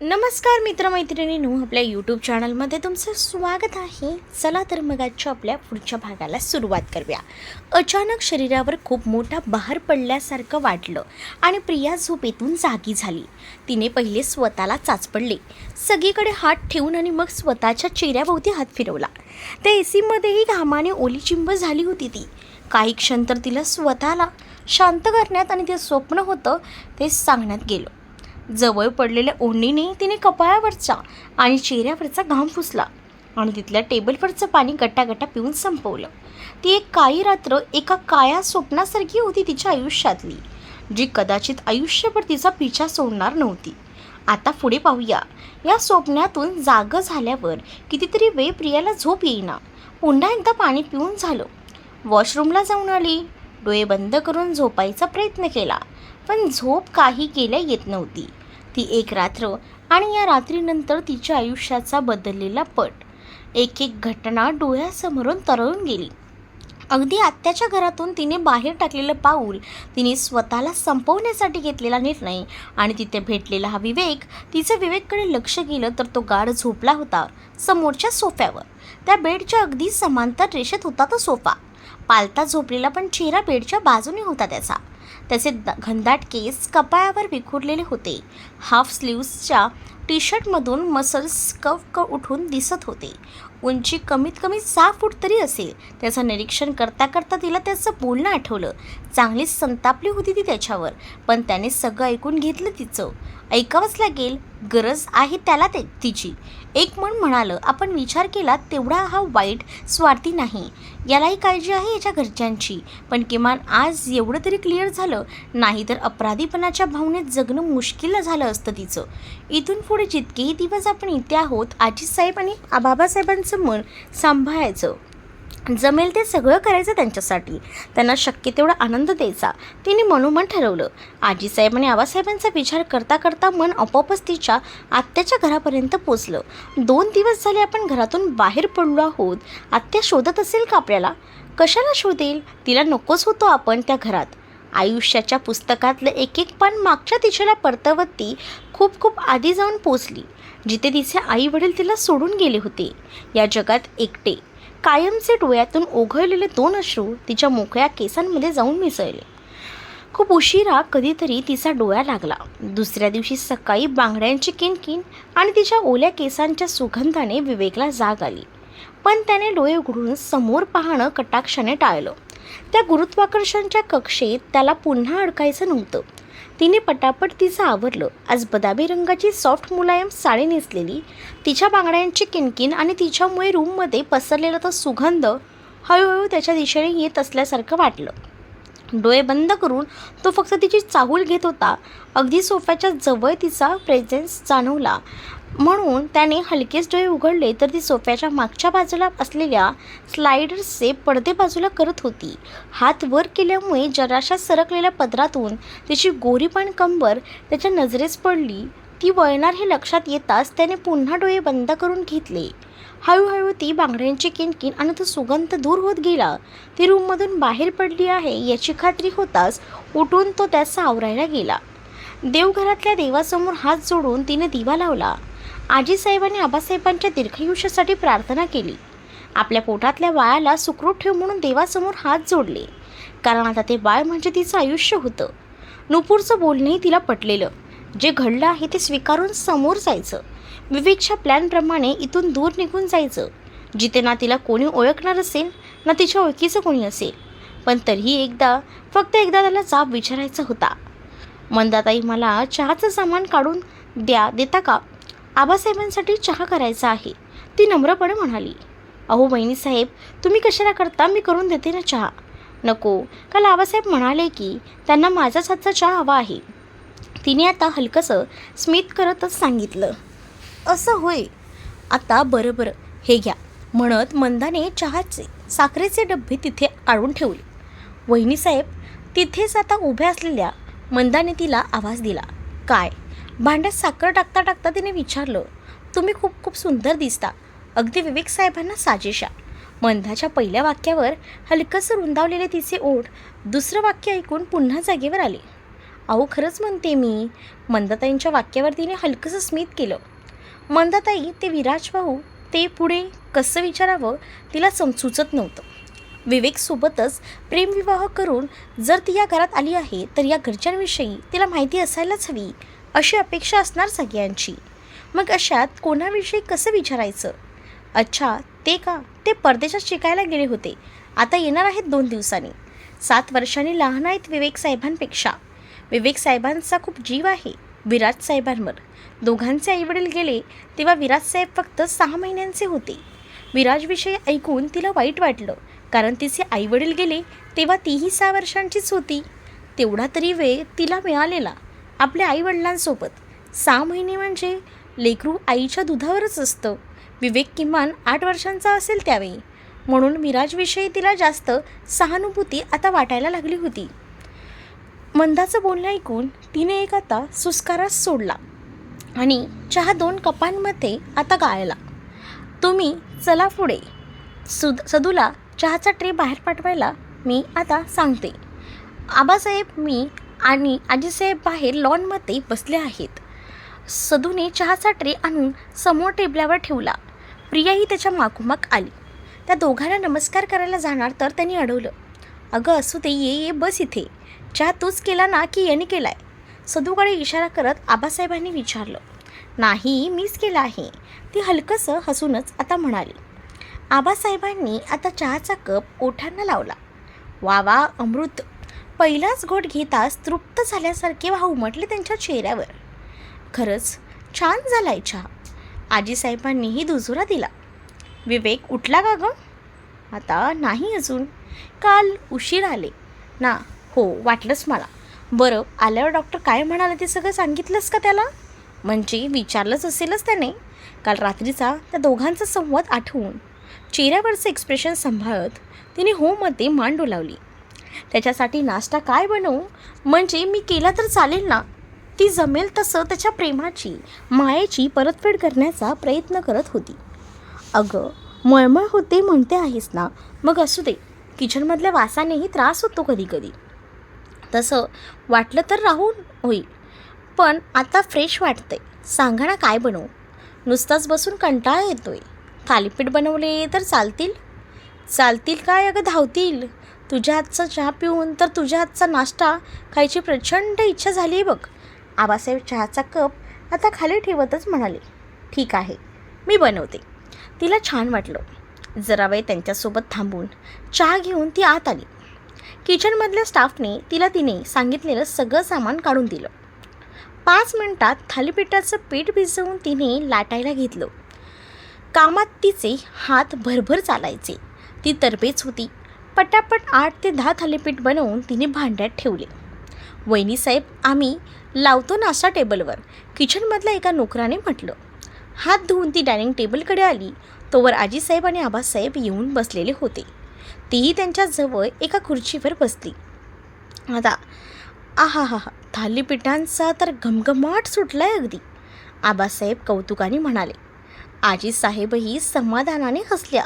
नमस्कार मित्रमैत्रिणींनो आपल्या यूट्यूब चॅनलमध्ये तुमचं स्वागत आहे. चला तर मग आजच्या आपल्या पुढच्या भागाला सुरुवात करूया. अचानक शरीरावर खूप मोठा बहार पडल्यासारखं वाटलं आणि प्रिया झोपेतून जागी झाली. तिने पहिले स्वतःला चाचपडले. सगळीकडे हात ठेवून आणि मग स्वतःच्या चेहऱ्याभोवती हात फिरवला. त्या ए सीमध्येही घामाने ओली चिंब झाली होती ती. काही क्षण तर तिला स्वतःला शांत करण्यात आणि ते स्वप्न होतं ते सांगण्यात गेलं. जवळ पडलेल्या ओढणीने तिने कपाळावरचा आणि चेहऱ्यावरचा घाम फुसला आणि तिथल्या टेबलवरचं पाणी गटागटा पिऊन संपवलं. ती एक काळी रात्र एका काया स्वप्नासारखी होती तिच्या आयुष्यातली जी कदाचित आयुष्यभर तिचा पिछा सोडणार नव्हती. आता पुढे पाहूया. या स्वप्नातून जागं झाल्यावर कितीतरी वेळ प्रियाला झोप येईना. पुन्हा एकदा पाणी पिऊन झालं. वॉशरूमला जाऊन आली. डोळे बंद करून झोपायचा प्रयत्न केला पण झोप काही केल्या येत नव्हती. ती एक रात्र आणि या रात्रीनंतर तिच्या आयुष्याचा बदललेला पट. एक एक घटना डोळ्यासमोरून तरळून गेली. अगदी आत्याच्या घरातून तिने बाहेर टाकलेलं पाऊल तिने स्वतःला संपवण्यासाठी घेतलेला निर्णय आणि तिथे भेटलेला हा विवेक तिचं विवेककडे लक्ष गेलं तर तो गाढ झोपला होता समोरच्या सोफ्यावर. त्या बेडच्या अगदी समांतर रेषेत होता तो सोफा. पालता झोपलेला पण चेहरा बेडच्या बाजूने होता त्याचा. त्याचे द- घनदाट केस कपाळावर विखुरलेले होते. हाफ स्लीव्सच्या टी शर्टमधून मसल्स कव क उठून दिसत होते. उंची कमीत कमी सहा फूट तरी असेल. त्याचं निरीक्षण करता करता तिला त्याचं बोलणं आठवलं. चांगलीच संतापली होती ती त्याच्यावर पण त्याने सगळं ऐकून घेतलं तिचं. ऐकावंच लागेल. गरज आहे त्याला ते तिची. एक मन म्हणालं आपण विचार केला तेवढा हा वाईट स्वार्थी नाही. यालाही काळजी आहे याच्या घरच्यांची. पण किमान आज एवढं तरी क्लिअर झालं नाही तर अपराधीपणाच्या भावनेत जगणं मुश्किल झालं असतं तिचं. इथून पुढे जितकेही दिवस आपण इथे आहोत आजीसाहेब आणि बाबासाहेबांचं मन सांभाळायचं. जमेल ते सगळं करायचं त्यांच्यासाठी. त्यांना शक्य तेवढा आनंद द्यायचा. तिने मनोमन ठरवलं. आजीसाहेब आणि आबासाहेबांचा विचार करता करता मन आपोआपच तिच्या आत्याच्या घरापर्यंत पोचलं. दोन दिवस झाले आपण घरातून बाहेर पडलो आहोत. आत्या शोधत असेल का आपल्याला? कशाला शोधेल? तिला नकोच होतो आपण त्या घरात. आयुष्याच्या पुस्तकातलं एक एक पान मागच्या दिशेला परतवत ती खूप खूप आधी जाऊन पोचली. जिथे तिचे आई वडील तिला सोडून गेले होते. या जगात एकटे कायमचे डोळ्यातून ओघळलेले दोन अश्रू तिच्या मोकळ्या केसांमध्ये जाऊन मिसळले. खूप उशिरा कधीतरी तिचा डोळा लागला. दुसऱ्या दिवशी सकाळी बांगड्यांची किनकिन आणि तिच्या ओल्या केसांच्या सुगंधाने विवेकला जाग आली. पण त्याने डोळे उघडून समोर पाहणं कटाक्षाने टाळलं. त्या गुरुत्वाकर्षणच्या कक्षेत त्याला पुन्हा अडकायचं नव्हतं. तिने पटापट तिचं आवरलं. आज बदामी रंगाची सॉफ्ट मुलायम साडी नेसलेली. तिच्या बांगड्यांची किनकिन आणि तिच्यामुळे रूममध्ये पसरलेला तो सुगंध हळूहळू त्याच्या दिशेने येत असल्यासारखं वाटलं. डोळे बंद करून तो फक्त तिची चाहूल घेत होता. अगदी सोफ्याच्या जवळ तिचा प्रेझेन्स जाणवला. म्हणून त्याने हलकेच डोळे उघडले तर ती सोफ्याच्या मागच्या बाजूला असलेल्या स्लायडर्सचे पडदे बाजूला करत होती. हात वर केल्यामुळे जराशा सरकलेल्या पदरातून तिची गोरीपान कंबर त्याच्या नजरेस पडली. ती वळणार हे लक्षात येताच त्याने पुन्हा डोळे बंद करून घेतले. हळूहळू ती बांगड्यांची किनकिन आणि तो सुगंध दूर होत गेला. ती रूममधून बाहेर पडली आहे याची खात्री होताच उठून तो त्या सावरायला गेला. देवघरातल्या देवासमोर हात जोडून तिने दिवा लावला. आजीसाहेबांनी आबासाहेबांच्या दीर्घायुष्यासाठी प्रार्थना केली. आपल्या पोटातल्या बाळाला सुखरूप ठेव म्हणून देवासमोर हात जोडले. कारण आता ते बाळ म्हणजे तिचं आयुष्य होतं. नुपूरचं बोलणंही तिला पटलेलं. जे घडलं आहे ते स्वीकारून समोर जायचं. विवेकच्या प्लॅनप्रमाणे इथून दूर निघून जायचं. जिथे ना तिला कोणी ओळखणार असेल ना तिच्या ओळखीचं कोणी असेल. पण तरीही एकदा फक्त एकदा त्याला जाब विचारायचा होता. मंदाताई मला चहाचं सामान काढून द्या देता का? आबासाहेबांसाठी चहा करायचा आहे. ती नम्रपणे म्हणाली अहो बहिणीसाहेब तुम्ही कशाला करता? मी करून देते ना चहा. नको. काल आबासाहेब म्हणाले की त्यांना माझाच हातचा चहा हवा आहे. तिने आता हलकंसं स्मित करतच सांगितलं. असं होय. आता बरं बरं. हे घ्या. म्हणत मंदाने चहाचे साखरेचे डब्बे तिथे काढून ठेवले. वहिनीसाहेब तिथेच आता उभ्या असलेल्या मंदाने तिला आवाज दिला. काय? भांड्यात साखर टाकता टाकता तिने विचारलं तुम्ही खूप खूप सुंदर दिसता. अगदी विवेक साहेबांना साजेशा. मंधाच्या पहिल्या वाक्यावर हलकंसं रुंदावलेले तिचे ओठ दुसरं वाक्य ऐकून पुन्हा जागेवर आले. अहो खरंच म्हणते मी मंदाताईंच्या वाक्यावर तिने हलकंसं स्मित केलं. मंदाताई ते विराज भाऊ ते पुढे कसं विचारावं तिला सम सुचत नव्हतं विवेकसोबतच प्रेमविवाह करून जर ती या घरात आली आहे तर या घरच्यांविषयी तिला माहिती असायलाच हवी. अशी अपेक्षा असणार सगळ्यांची. मग अशात कोणाविषयी कसं विचारायचं? अच्छा ते का? ते परदेशात शिकायला गेले होते. आता येणार आहेत दोन दिवसांनी. सात वर्षांनी लहान आहेत विवेक साहेबांपेक्षा. विवेक साहेबांचा खूप जीव आहे विराज साहेबांवर. दोघांचे आईवडील गेले तेव्हा विराज साहेब फक्त सहा महिन्यांचे होते. विराजविषयी ऐकून तिला वाईट वाटलं कारण तिचे आईवडील गेले तेव्हा तीही सहा वर्षांचीच होती. तेवढा तरी वेळ तिला मिळालेला. आपल्या आईवडिलांसोबत. सहा महिने म्हणजे लेकरू आईच्या दुधावरच असतं. विवेक किमान आठ वर्षांचा असेल त्यावेळी. म्हणून मिराजविषयी तिला जास्त सहानुभूती आता वाटायला लागली होती. मंदाचं बोलणं ऐकून तिने एक आता सुस्कारास सोडला आणि चहा दोन कपांमध्ये आता गाळला. तुम्ही चला पुढे. सुद सदूला चहाचा ट्रे बाहेर पाठवायला मी आता सांगते. आबासाहेब मी आणि आजीसाहेब बाहेर लॉनमध्ये बसले आहेत. सदूने चहाचा ट्रे आणून समोर टेबलावर ठेवला. प्रियाही त्याच्या मागोमाग आली. त्या दोघांना नमस्कार करायला जाणार तर त्यांनी अडवलं. अगं असू दे ये ये बस इथे. चहा तूच केला ना की याने केलाय? सदूकडे इशारा करत आबासाहेबांनी विचारलं. नाही मीच केला आहे. ती हलकंसं हसूनच आता म्हणाली. आबासाहेबांनी आता चहाचा कप ओठांना लावला. वा वा अमृत पहिलाच घोट घेताच तृप्त झाल्यासारखे वाह उमटले त्यांच्या चेहऱ्यावर. खरंच छान झालाय चहा आजीसाहेबांनीही दुजोरा दिला. विवेक उठला का गं? आता नाही अजून. काल उशीर आले. ना हो वाटलंच मला. बरं आल्यावर डॉक्टर काय म्हणाले ते सगळं सांगितलंच का त्याला? म्हणजे विचारलंच असेलच त्याने. काल रात्रीचा त्या दोघांचा संवाद आठवून. चेहऱ्यावरचं एक्सप्रेशन सांभाळत तिने होमध्ये मान डोलावली. त्याच्यासाठी नाश्ता काय बनवू? म्हणजे मी केला तर चालेल ना? ती जमेल तसं त्याच्या प्रेमाची मायेची परतफेड करण्याचा प्रयत्न करत होती. अगं मळमळ होते म्हणते आहेस ना? मग असू दे किचनमधल्या वासानेही त्रास होतो कधी कधी तसं वाटलं तर राहून होईल पण आता फ्रेश वाटतंय. सांगा ना काय बनवू? नुसताच बसून कंटाळा येतोय. थालीपीठ बनवले तर चालतील? चालतील काय अगं धावतील? तुझ्या हातचा चहा पिऊन तर तुझ्या हातचा नाश्ता खायची प्रचंड इच्छा झाली आहे बघ. आबासाहेब चहाचा कप आता खाली ठेवतच म्हणाले ठीक आहे मी बनवते. तिला छान वाटलं. जरा वेळ त्यांच्यासोबत थांबून चहा घेऊन ती आत आली. किचनमधल्या स्टाफने तिला तिने सांगितलेलं सगळं सामान काढून दिलं. पाच मिनटात थालीपीठाचं पीठ भिजवून तिने लाटायला घेतलं. कामात तिचे हात भरभर चालायचे. ती तरबेज होती. पटापट आठ ते दहा थालीपीठ बनवून तिने भांड्यात ठेवले. वहिनीसाहेब आम्ही लावतो नाश्ता टेबलवर. किचनमधल्या एका नोकराने म्हटलं हात धुवून ती डायनिंग टेबलकडे आली. तोवर आजीसाहेब आणि आबासाहेब येऊन बसलेले होते. तीही त्यांच्या जवळ एका खुर्चीवर बसली. आता आहा हा हा थालीपीठांचा तर घमघमाट सुटलाय अगदी आबासाहेब कौतुकाने म्हणाले. आजीसाहेबही समाधानाने हसल्या.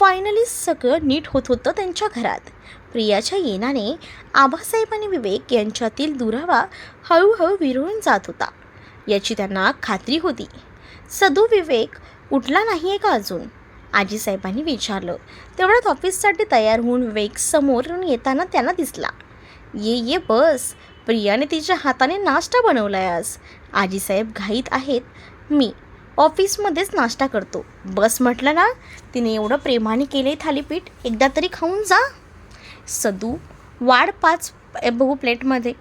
फायनली सगळं नीट होत होतं त्यांच्या घरात. प्रियाच्या येण्याने आबासाहेब आणि विवेक यांच्यातील दुरावा हळूहळू विरळून जात होता. याची त्यांना खात्री होती. सदू विवेक उठला नाही आहे का अजून? आजीसाहेबांनी विचारलं. तेवढ्यात ऑफिससाठी तयार होऊन विवेक समोरून येताना त्यांना दिसला. ये ये बस. प्रियाने तिच्या हाताने नाश्ता बनवलाय आज. आजीसाहेब घाईत आहेत. मी ऑफिसमध्येच नाश्ता करतो. बस म्हटलं ना तिने एवढं प्रेमाने केले थालीपीठ एकदा तरी खाऊन जा. सदू वाढ पाच ए, बघू प्लेटमध्ये.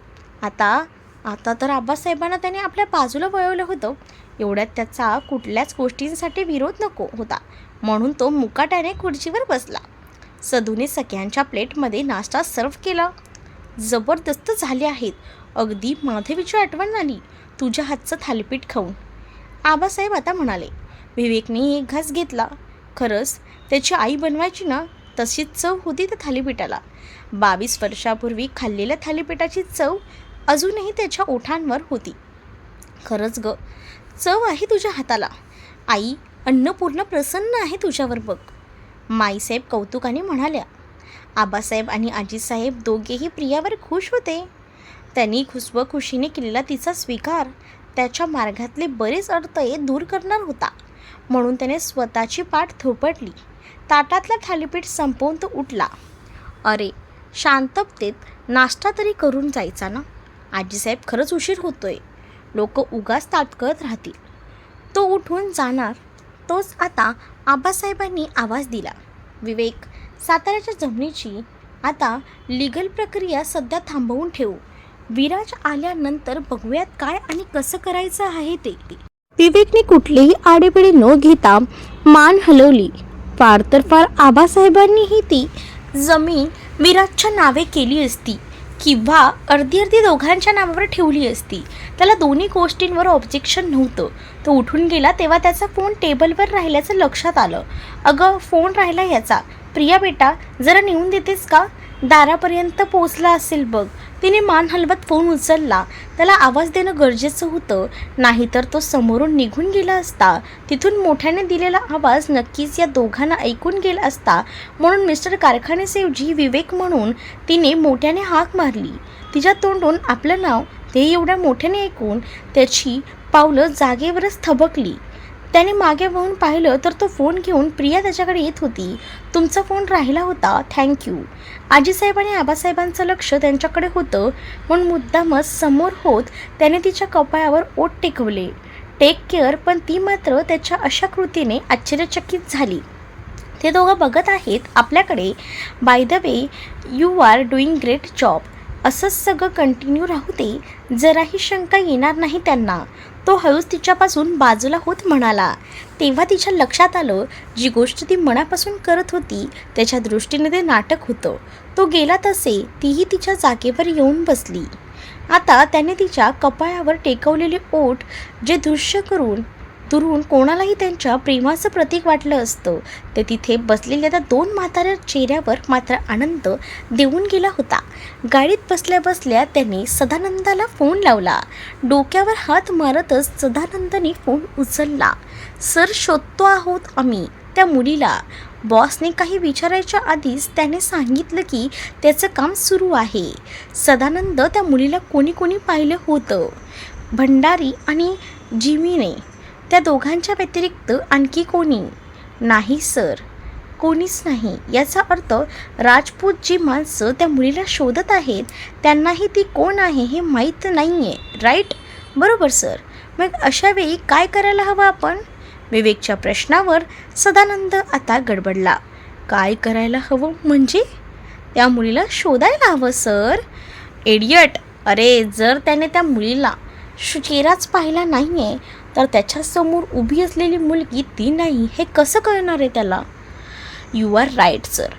आता आता तर आबासाहेबांना त्याने आपल्या बाजूला वळवलं होतं. एवढ्यात त्याचा कुठल्याच गोष्टींसाठी विरोध नको होता. म्हणून तो मुकाट्याने खुर्चीवर बसला. सदूने सगळ्यांच्या प्लेटमध्ये नाश्ता सर्व केला. जबरदस्त झाले आहेत. अगदी माधवीची आठवण झाली तुझ्या हातचं थालीपीठ खाऊन. आबासाहेब आता म्हणाले विवेकने एक घास घेतला. खरंच त्याची आई बनवायची ना तशीच चव होती त्या थालीपीठाला. बावीस वर्षापूर्वी खाल्लेल्या थालीपीठाची चव अजूनही त्याच्या ओठांवर होती. खरंच ग चव आहे तुझ्या हाताला. आई अन्नपूर्ण प्रसन्न आहे तुझ्यावर बघ. माईसाहेब कौतुकाने म्हणाल्या आबासाहेब आणि आजीसाहेब दोघेही प्रियावर खुश होते. त्यांनी खुशबखुशीने केलेला तिचा स्वीकार त्याच्या मार्गातले बरेच अडथळे दूर करणार होता. म्हणून त्याने स्वतःची पाठ थोपटली. ताटातला थालीपीठ संपवून तो उठला. अरे शांततेत नाश्ता तरी करून जायचा ना? आजीसाहेब खरंच उशीर होतोय. लोक उगाच ताटकळत राहतील. तो उठून जाणार तोच आता आबासाहेबांनी आवाज दिला. विवेक साताऱ्याच्या जमिनीची आता लिगल प्रक्रिया सध्या थांबवून ठेवू. विराज आल्यानंतर बघूयात काय आणि कसं करायचं आहे ते. विवेकने कुठलीही आडेपिडे न घेता मान हलवली. फार तर फार आबासाहेबांनीही ती जमीन विराजच्या नावे केली असती किंवा अर्धी अर्धी दोघांच्या नावावर ठेवली असती. त्याला दोन्ही गोष्टींवर ऑब्जेक्शन नव्हतं. तो उठून गेला तेव्हा त्याचा फोन टेबलवर राहिल्याचं लक्षात आलं. अगं फोन राहिला याचा. प्रिया बेटा जरा नेऊन देतेस का? दारापर्यंत पोचला असेल बघ. तिने मान हलवत फोन उचलला. त्याला आवाज देणं गरजेचं होतं. नाहीतर तो समोरून निघून गेला असता. तिथून मोठ्याने दिलेला आवाज नक्कीच या दोघांना ऐकून गेला असता. म्हणून मिस्टर कारखानेसेवजी विवेक म्हणून तिने मोठ्याने हाक मारली. तिच्या तोंडून आपलं नाव ते एवढ्या मोठ्याने ऐकून त्याची पावलं जागेवरच थबकली. त्याने मागे वळून पाहिलं तर तो फोन घेऊन प्रिया त्याच्याकडे येत होती. तुमचा फोन राहिला होता. थँक्यू आजीसाहेब आणि आबासाहेबांचं लक्ष त्यांच्याकडे होतं. म्हणून मुद्दामच समोर होत त्याने तिच्या कपाळावर ओट टेकवले. टेक केअर पण ती मात्र त्याच्या अशा कृतीने आश्चर्यचकित झाली. ते दोघं बघत आहेत आपल्याकडे. By the way you are doing great job असंच सगळं कंटिन्यू राहू दे. जराही शंका येणार नाही त्यांना. तो हळूच तिच्यापासून बाजूला होत म्हणाला. तेव्हा तिच्या लक्षात आलं जी गोष्ट ती मनापासून करत होती त्याच्या दृष्टीने ते नाटक होतं. तो गेला तसे तीही तिच्या जागेवर येऊन बसली. आता त्याने तिच्या कपाळावर टेकवलेले ओठ जे दृश्य करून दुरून कोणालाही त्यांच्या प्रेमाचं प्रतीक वाटलं असतं. ते तिथे बसलेल्या त्या दोन म्हाताऱ्या चेहऱ्यावर मात्र आनंद देऊन गेला होता. गाडीत बसल्या बसल्या त्यांनी सदानंदाला फोन लावला. डोक्यावर हात मारतच सदानंदाने फोन उचलला. सर शोधतो आहोत आम्ही त्या मुलीला. बॉसने काही विचारायच्या आधीच त्याने सांगितलं की त्याचं काम सुरू आहे. सदानंद त्या मुलीला कोणी कोणी पाहिलं होतं. भंडारी आणि जिमीने त्या दोघांच्या व्यतिरिक्त आणखी कोणी? नाही सर. कोणीच नाही. याचा अर्थ राजपूत जी माणसं त्या मुलीला शोधत आहेत त्यांनाही ती कोण आहे हे माहीत नाही आहे राईट बरोबर सर. मग अशावेळी काय करायला हवं आपण? विवेकच्या प्रश्नावर सदानंद आता गडबडला. काय करायला हवं म्हणजे? त्या मुलीला शोधायला हवं सर. एडियट अरे जर त्याने त्या मुलीला श- चेहराच पाहिला नाही आहे तर त्याच्यासमोर उभी असलेली मुलगी ती नाही हे कसं कळणार आहे त्याला? यू आर राईट सर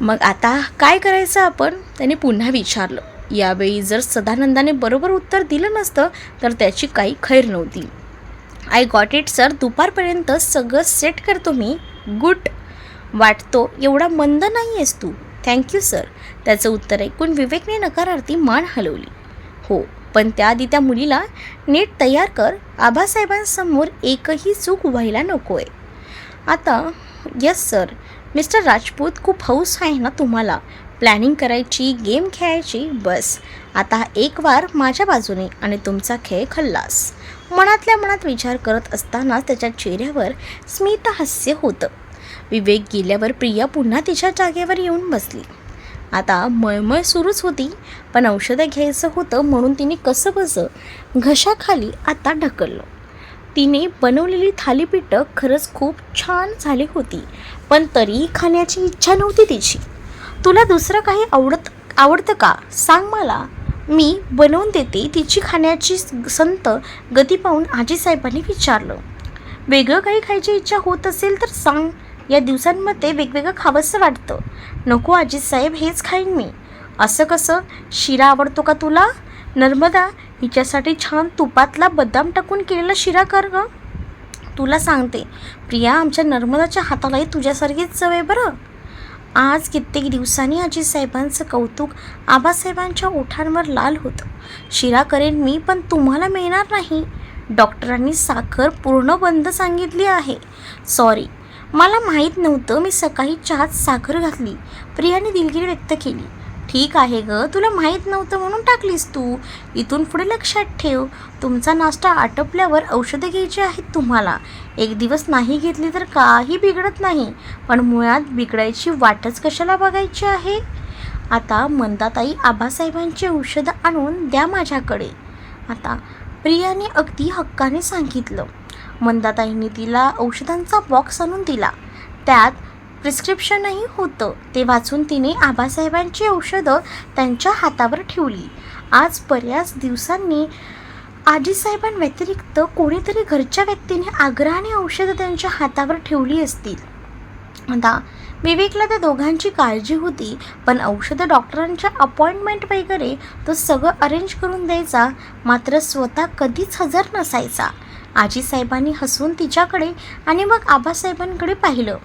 मग आता काय करायचं आपण? त्याने पुन्हा विचारलं. यावेळी जर सदानंदाने बरोबर उत्तर दिलं नसतं तर त्याची काही खैर नव्हती. आय गॉट इट सर दुपारपर्यंत सगळं सेट करतो मी. गुड वाटतो. एवढा मंद नाही आहेस तू थँक्यू सर त्याचं उत्तर ऐकून विवेकने नकारार्थी मान हलवली. हो. पण त्याआधी त्या मुलीला नीट तयार कर. आबासाहेबांसमोर एकही चूक व्हायला नको आहे आता यस सर मिस्टर राजपूत खूप हौस आहे ना तुम्हाला? प्लॅनिंग करायची गेम खेळायची बस. आता एक वार माझ्या बाजूने आणि तुमचा खेळ खल्लास. मनातल्या मनात विचार करत असताना त्याच्या चेहऱ्यावर स्मित हास्य होतं. विवेक गेल्यावर प्रिया पुन्हा तिच्या जागेवर येऊन बसली. आता मळमळ सुरूच होती पण औषधं घ्यायचं होतं म्हणून तिने कसं बसं घशाखाली आता ढकललं. तिने बनवलेली थालीपीठं खरंच खूप छान झाली होती पण तरीही खाण्याची इच्छा नव्हती तिची. तुला दुसरं काही आवडत आवडतं का? सांग मला. मी बनवून देते तिची खाण्याची संत गती पाहून आजीसाहेबांनी विचारलं. वेगळं काही खायची इच्छा होत असेल तर सांग. या दिवसांमध्ये वेगवेगळं खावंसं वाटतं. नको आजीसाहेब हेच खाईन मी. असं कसं? शिरा आवडतो का तुला? नर्मदा हिच्यासाठी छान तुपातला बदाम टाकून केलेला शिरा कर ग. तुला सांगते प्रिया आमच्या नर्मदाच्या हातालाही तुझ्यासारखीच चव आहे बरं. आज कित्येक दिवसांनी आजीसाहेबांचं कौतुक आबासाहेबांच्या ओठांवर लाल होतं. शिरा करेन मी पण तुम्हाला मिळणार नाही. डॉक्टरांनी साखर पूर्ण बंद सांगितली आहे. सॉरी मला माहीत नव्हतं मी सकाळी चहात साखर घातली. प्रियाने दिलगिरी व्यक्त केली. ठीक आहे ग तुला माहीत नव्हतं म्हणून टाकलीस तू. इथून पुढे लक्षात ठेव. तुमचा नाश्ता आटपल्यावर औषधं घ्यायची आहेत तुम्हाला. एक दिवस नाही घेतली तर काही बिघडत नाही. पण मुळात बिघडायची वाटच कशाला बघायची आहे? आता मंदाताई आबासाहेबांची औषधं आणून द्या माझ्याकडे. आता प्रियाने अगदी हक्काने सांगितलं. मंदाताईंनी तिला औषधांचा बॉक्स आणून दिला. त्यात प्रिस्क्रिप्शनही होतं. ते वाचून तिने आबासाहेबांची औषधं त्यांच्या हातावर ठेवली. आज बऱ्याच दिवसांनी आजीसाहेबांव्यतिरिक्त कोणीतरी घरच्या व्यक्तीने आग्रहाने औषधं त्यांच्या हातावर ठेवली असतील. आता विवेकला त्या दोघांची काळजी होती पण औषधं डॉक्टरांच्या अपॉइंटमेंट वगैरे तो सगळं अरेंज करून द्यायचा मात्र स्वतः कधीच हजर नसायचा. आजीसाहेबांनी हसून तिच्याकडे आणि मग आबासाहेबांकडे पाहिलं.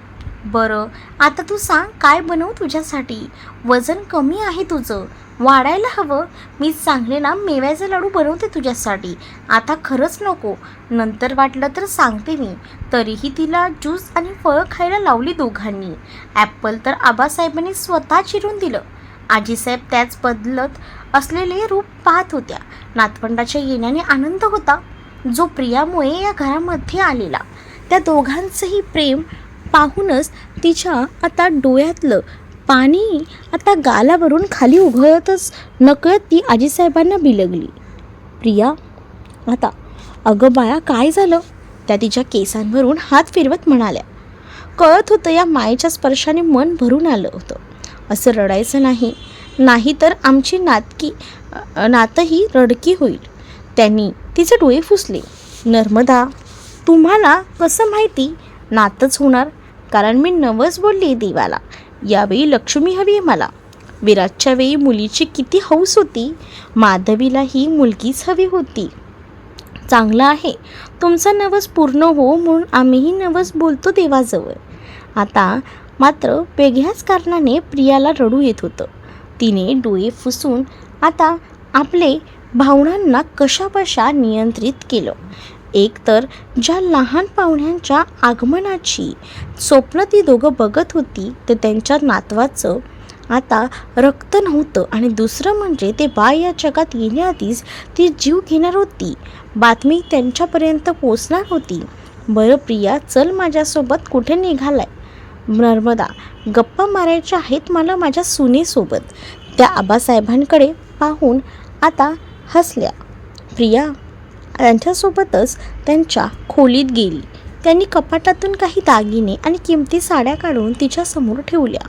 बरं आता तू सांग काय बनवू तुझ्यासाठी? वजन कमी आहे तुझं. वाढायला हवं. मी चांगले ना मेव्याचे लाडू बनवते तुझ्यासाठी. आता खरंच नको. नंतर वाटलं तर सांगते मी. तरीही तिला ज्यूस आणि फळं खायला लावली दोघांनी. ॲपल तर आबासाहेबांनी स्वतः चिरून दिलं. आजीसाहेब त्याच बदलत असलेले रूप पाहत होत्या. नातवंडाच्या येण्याने आनंद होता. जो प्रियामुळे या घरामध्ये आलेला. त्या दोघांचंही प्रेम पाहूनच तिच्या आता डोळ्यातलं पाणी आता गालावरून खाली उघळतच नकळत ती आजीसाहेबांना बिलगली. प्रिया आता अगं बाळा काय झालं? त्या तिच्या केसांवरून हात फिरवत म्हणाल्या. कळत होतं या मायेच्या स्पर्शाने मन भरून आलं होतं. असं रडायचं नाही नाही तर आमची नातकी नातही रडकी होईल. त्यांनी तिचे डोळे फुसले. नर्मदा तुम्हाला कसं माहिती? नातच होणार कारण मी नवस बोलली देवाला. यावेळी लक्ष्मी हवी आहे मला. विराटच्या वेळी मुलीची किती हौस होती. माधवीला ही मुलगीच हवी होती. चांगलं आहे. तुमचा नवस पूर्ण हो म्हणून आम्हीही नवस बोलतो देवाजवळ. आता मात्र वेगळ्याच कारणाने प्रियाला रडू येत होतं. तिने डोळे फुसून आता आपले भावनांना कशाबशा नियंत्रित केलं? एकतर ज्या लहान पाहुण्यांच्या आगमनाची स्वप्न ती दोघं बघत होती ते त्यांच्या नातवाचं. आता रक्त नव्हतं आणि दुसरं म्हणजे ते बा या जगात येण्याआधीच ती जीव घेणार होती. बातमी त्यांच्यापर्यंत पोचणार होती. बरं प्रिया चल माझ्यासोबत कुठे निघालाय? नर्मदा गप्पा मारायच्या आहेत मला माझ्या सुनेसोबत. त्या आबासाहेबांकडे पाहून आता हसल्या. प्रिया त्यांच्यासोबतच त्यांच्या खोलीत गेली. त्यांनी कपाटातून काही दागिने आणि किमती साड्या काढून तिच्यासमोर ठेवल्या.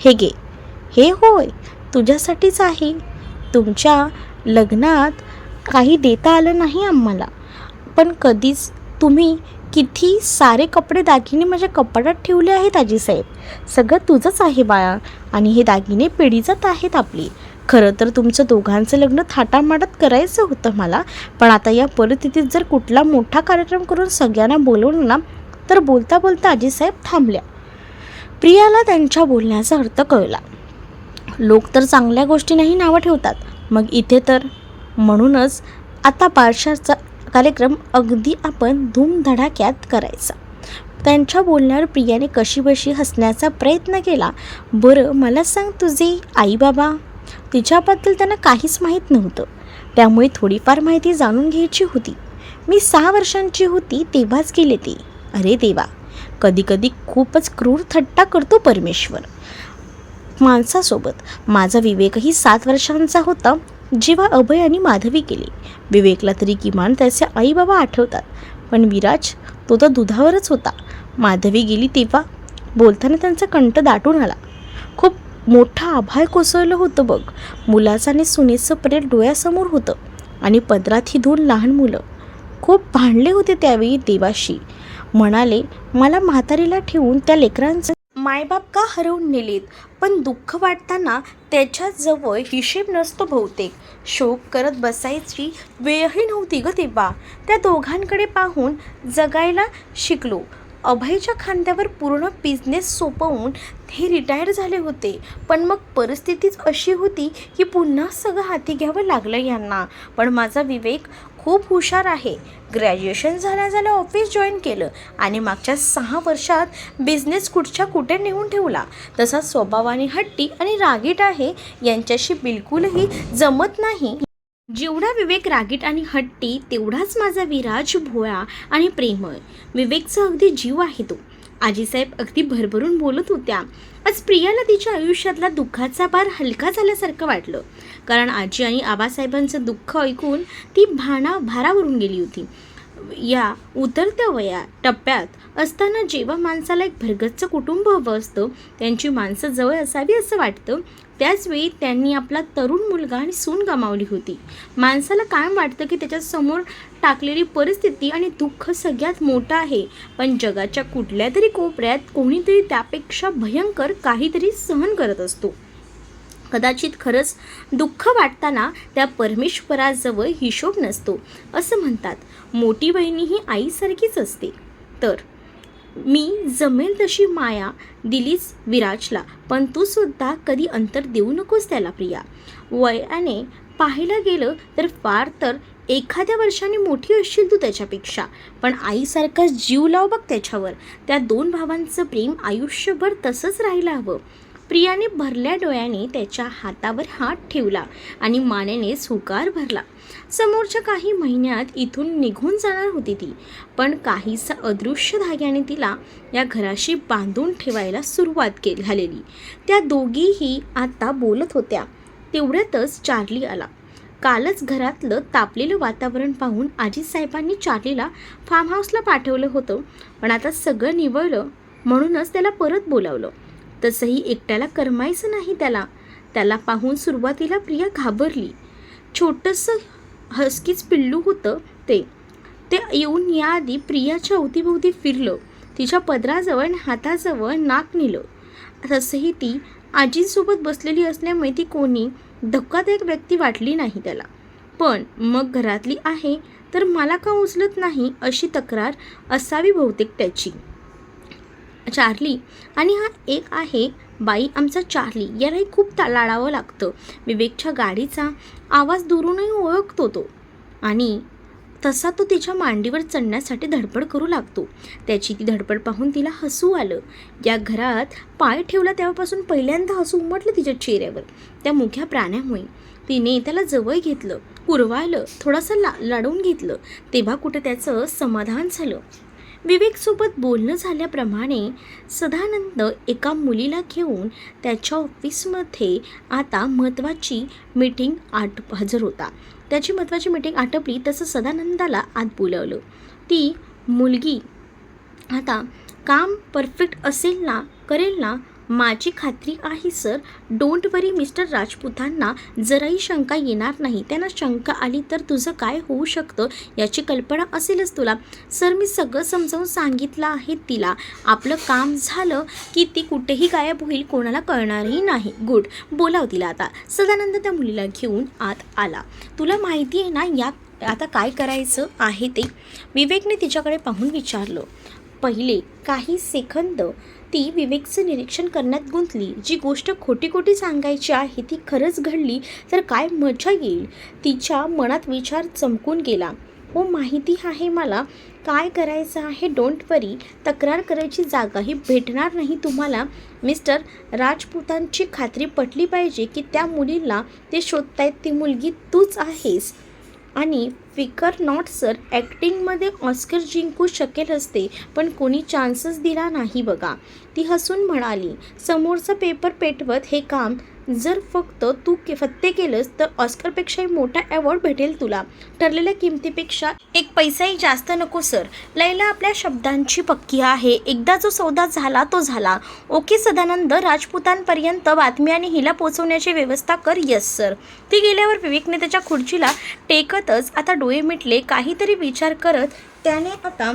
हे गे हे होय. तुझ्यासाठीच आहे. तुमच्या लग्नात काही देता आलं नाही आम्हाला. पण कधीच तुम्ही किती सारे कपडे दागिने माझ्या कपाटात ठेवले आहेत आजीसाहेब. सगळं तुझंच आहे बाळा आणि हे दागिने पिढीजात आहेत आपली. खरं तर तुमचं दोघांचं लग्न थाटामाटात करायचं होतं मला. पण आता या परिस्थितीत जर कुठला मोठा कार्यक्रम करून सगळ्यांना बोलवलं ना तर बोलता बोलता आजीसाहेब थांबल्या. प्रियाला त्यांच्या बोलण्याचा अर्थ कळला. लोक तर चांगल्या गोष्टींनाही नावं ठेवतात. मग इथे तर म्हणूनच आता बारशाचा कार्यक्रम अगदी आपण धूमधडाक्यात करायचा. त्यांच्या बोलण्यावर प्रियाने कशीबशी हसण्याचा प्रयत्न केला. बरं मला सांग तुझे आई बाबा तिच्याबद्दल त्यांना काहीच माहीत नव्हतं. त्यामुळे थोडीफार माहिती जाणून घ्यायची होती. मी सहा वर्षांची होती तेव्हाच गेले ते. अरे देवा! कधीकधी खूपच क्रूर थट्टा करतो परमेश्वर. माणसासोबत माझा विवेकही सात वर्षांचा होता. जेव्हा अभय आणि माधवी गेले विवेकला तरी किमान त्याचे आई बाबा आठवतात. पण विराज तो तर दुधावरच होता. माधवी गेली तेव्हा बोलताना त्यांचा कंठ दाटून आला. खूप मोठा आभाळ कोसळलं होतं बघ. मुलाचं आणि सुनेचं प्रेम डोळ्यासमोर होतं आणि पदरात ही दोन लहान मुलं. खूप भांडले होते त्यावेळी देवाशी. म्हणाले मला म्हातारीला ठेवून त्या लेकरांचं मायबाप का हरवून नेलेत? पण दुःख वाटताना त्याच्याजवळ हिशेब नसतो बहुतेक. शोक करत बसायची वेळही नव्हती ग तेव्हा त्या दोघांकडे पाहून जगायला शिकलो. अभयच्या खांद्यावर पूर्ण बिझनेस सोपवून हे रिटायर झाले होते. पण मग परिस्थितीच अशी होती की पुन्हा सगळं हाती घ्यावं लागलं यांना. पण माझा विवेक खूप हुशार आहे. ग्रॅज्युएशन झाल्या झाल्या ऑफिस जॉईन केलं आणि मागच्या सहा वर्षात बिझनेस कुठच्या कुठे नेऊन ठेवला. तसा स्वभावाने हट्टी आणि रागीट आहे. यांच्याशी बिलकुलही जमत नाही. जेवढा विवेक रागीट आणि हट्टी तेवढाच माझा विराज भोळा आणि प्रेमळ. विवेकचा अगदी जीव आहे तो. आजीसाहेब अगदी भरभरून बोलत होत्या. आज प्रियाला तिच्या आयुष्यातला दुःखाचा भार हलका झाल्यासारखं वाटलं. कारण आजी आणि आबासाहेबांचं दुःख ऐकून ती भाना भारावरून गेली होती. या उतरत्या वया टप्प्यात असताना जेव्हा माणसाला एक भरगच्च कुटुंब हवं असतं त्यांची माणसं जवळ असावी असं वाटतं त्याचवेळी त्यांनी आपला तरुण मुलगा आणि सून गमावली होती. माणसाला काय वाटतं की त्याच्यासमोर टाकलेली परिस्थिती आणि दुःख सगळ्यात मोठं आहे. पण जगाच्या कुठल्या तरी कोपऱ्यात कोणीतरी त्यापेक्षा भयंकर काहीतरी सहन करत असतो. कदाचित खरंच दुःख वाटताना त्या परमेश्वराजवळ हिशोब नसतो असं म्हणतात. मोठी बहिणी ही आईसारखीच असते. तर मी जमेल तशी माया दिलीच विराजला पण तू सुद्धा कधी अंतर देऊ नकोस त्याला प्रिया. वयाने पाहायला गेलं तर फार तर एखाद्या वर्षाने मोठी असशील तू त्याच्यापेक्षा पण आईसारखा जीव लाव बघ त्याच्यावर. त्या दोन भावांचं प्रेम आयुष्यभर तसंच राहायला हवं. प्रियाने भरल्या डोळ्याने त्याच्या हातावर हात ठेवला आणि मानेने सुकार भरला. समोरच्या काही महिन्यात इथून निघून जाणार होती ती. पण काहीसा अदृश्य धाग्याने तिला या घराशी बांधून ठेवायला सुरुवात केली झालेली. त्या दोघीही आता बोलत होत्या. तेवढ्यातच चार्ली आला. कालच घरातलं तापलेलं वातावरण पाहून आजीसाहेबांनी चार्लीला फार्म हाऊसला पाठवलं होतं. पण आता सगळं निवळलं म्हणूनच त्याला परत बोलावलं. तसंही एकट्याला करमायचं नाही त्याला. त्याला पाहून सुरुवातीला प्रिया घाबरली. छोटंसं हस्कीच पिल्लू होतं ते. ते येऊन याआधी प्रियाच्या अवतीभोवती फिरलं. तिच्या पदराजवळ आणि हाताजवळ नाक नेलं. तसंही ती आजींसोबत बसलेली असल्यामुळे ती कोणी धक्कादायक व्यक्ती वाटली नाही त्याला. पण मग घरातली आहे तर मला का उचलत नाही अशी तक्रार असावी बहुतेक त्याची. चार्ली आणि हा एक आहे बाई आमचा चार्ली यालाही खूप ता लाडावं लागतं. विवेकच्या गाडीचा आवाज दुरूनही ओळखतो तो. आणि तसा तो तिच्या मांडीवर चढण्यासाठी धडपड करू लागतो. त्याची ती धडपड पाहून तिला हसू आलं. या घरात पाय ठेवला तेव्हापासून पहिल्यांदा हसू उमटलं तिच्या चेहऱ्यावर. त्या मुख्या प्राण्यामुळे. तिने त्याला जवळ घेतलं पुरवायलं थोडंसं ला लाडून घेतलं. तेव्हा कुठं त्याचं समाधान झालं. विवेकसोबत बोलणं झाल्याप्रमाणे सदानंद एका मुलीला घेऊन त्याच्या ऑफिसमध्ये आता महत्त्वाची मीटिंग आट हजर होता. त्याची महत्त्वाची मीटिंग आटपली तसं सदानंदाला आत बोलावलं. ती मुलगी आता काम परफेक्ट असेल ना करेल ना माझी खात्री आहे सर. डोंट वरी मिस्टर राजपूतांना जराही शंका येणार नाही. त्यांना शंका आली तर तुझं काय होऊ शकतं याची कल्पना असेलच तुला. सर मी सगळं समजावून सांगितलं आहे तिला. आपलं काम झालं की ती कुठेही गायब होईल कोणाला कळणारही नाही. गुड. बोलाव तिला आता. सदानंद त्या मुलीला घेऊन आत आला. तुला माहिती आहे ना या आता काय करायचं आहे ते? विवेकने तिच्याकडे पाहून विचारलं. पहिले काही सेकंद ती विवेकचं निरीक्षण करण्यात गुंतली. जी गोष्ट खोटी खोटी सांगायची आहे ती खरंच घडली तर काय मजा येईल? तिच्या मनात विचार चमकून गेला. हो माहिती आहे मला. काय करायचं आहे? Don't worry. तक्रार करायची जागाही भेटणार नाही तुम्हाला. मिस्टर राजपूतांची खात्री पटली पाहिजे की त्या मुलीला ते शोधतायत. ती मुलगी तूच आहेस. आणि फिकर नॉट सर ॲक्टिंगमध्ये ऑस्कर जिंकू शकेल असते पण कोणी चान्सच दिला नाही बघा. ती हसून म्हणाली समोरचा पेपर पेटवत हे काम. जर फक्त तू के फत्ते केलंस तर ऑस्करपेक्षाही मोठा अवॉर्ड भेटेल तुला. ठरलेल्या किमतीपेक्षा एक पैसाही जास्त नको सर. लैला आपल्या शब्दांची पक्की आहे. एकदा जो सौदा झाला तो झाला. ओके सदानंद. राजपुतांपर्यंत बातमी आणि हिला पोचवण्याची व्यवस्था कर यस सर ती गेल्यावर विवेकने त्याच्या खुर्चीला टेकतच आता डोळे मिटले. काहीतरी विचार करत त्याने आता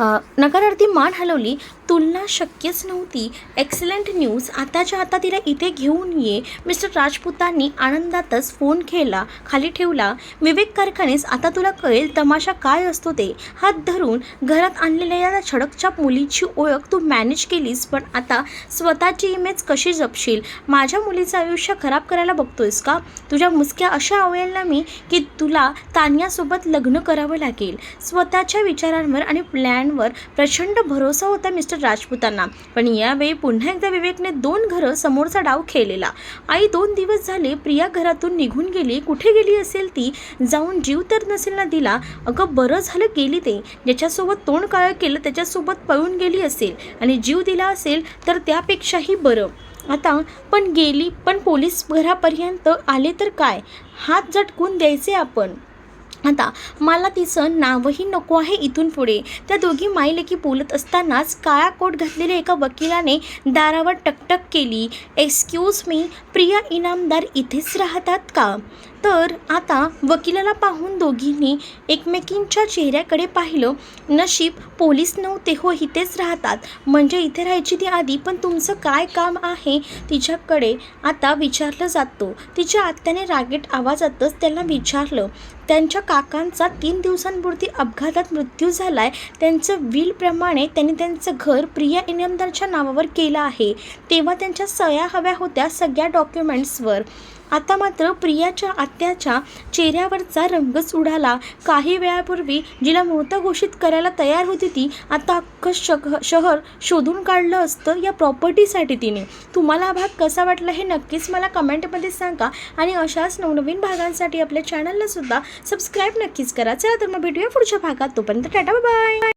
नकारार्थी मान हलवली. तुलना शक्यच नव्हती. एक्सलंट न्यूज आताच्या आता तिला इथे घेऊन ये. मिस्टर राजपूतांनी आनंदातच फोन केला खाली ठेवला. विवेक कारखानेस आता तुला कळेल तमाशा काय असतो ते. हात धरून घरात आणलेल्या या छडकछाप मुलीची ओळख तू मॅनेज केलीस पण आता स्वतःची इमेज कशी जपशील? माझ्या मुलीचं आयुष्य खराब करायला बघतोयस का? तुझ्या मुसक्या अशा आवळेल मी की तुला तान्यासोबत लग्न करावं लागेल. स्वतःच्या विचारांवर आणि प्लॅन घरांवर प्रचंड भरोसा होता मिस्टर राजपूतांना. पण यावेळी पुन्हा एकदा विवेकने दोन घरं समोरचा डाव खेळलेला. आई दोन दिवस झाले प्रिया घरातून निघून गेली. कुठे गेली असेल ती? जाऊन जीव तर नसेल ना दिला. अगं बरं झालं गेली ते. ज्याच्यासोबत तोंड काळ केलं त्याच्यासोबत पळून गेली असेल. आणि जीव दिला असेल तर त्यापेक्षाही बरं. आता पण गेली पण पोलीस घरापर्यंत आले तर काय? हात झटकून द्यायचे आपण. आता मला तिचं नावही नको आहे इथून पुढे. त्या दोघी माईलेकी बोलत असतानाच काळा कोट घातलेल्या एका वकिलाने दारावर टकटक केली. एक्सक्यूज मी प्रिया इनामदार इथेच राहतात का? तर आता वकिलाला पाहून दोघींनी एकमेकींच्या चेहऱ्याकडे पाहिलं. नशीब पोलीस नव्हते हो इथेच राहतात. म्हणजे इथे राहायची ती आधी पण तुमचं काय काम आहे? तिच्याकडे आता विचारलं जातं. तिच्या आत्याने रागेट आवाजातच त्यांना विचारलं. त्यांच्या काकांचा तीन दिवसांपूर्वी अपघातात मृत्यू झाला आहे त्यांचं विलप्रमाणे त्यांनी त्यांचं घर प्रिया इनामदारच्या नावावर केलं आहे. तेव्हा त्यांच्या सह्या हव्या होत्या सगळ्या डॉक्युमेंट्सवर आता मात्र प्रियाच्या आत्याच्या चेहऱ्यावरचा रंगच उडाला काही वेळापूर्वी जिला मृत घोषित करायला तयार होती ती आता अख्खं शह शहर शोधून काढलं असतं या प्रॉपर्टीसाठी तिने. तुम्हाला हा भाग कसा वाटला हे नक्कीच मला कमेंटमध्ये सांगा आणि अशाच नवनवीन भागांसाठी आपल्या चॅनलला सुद्धा सबस्क्राईब नक्कीच करा. चला तर मग भेटूया पुढच्या भागात. तोपर्यंत टाटा बाय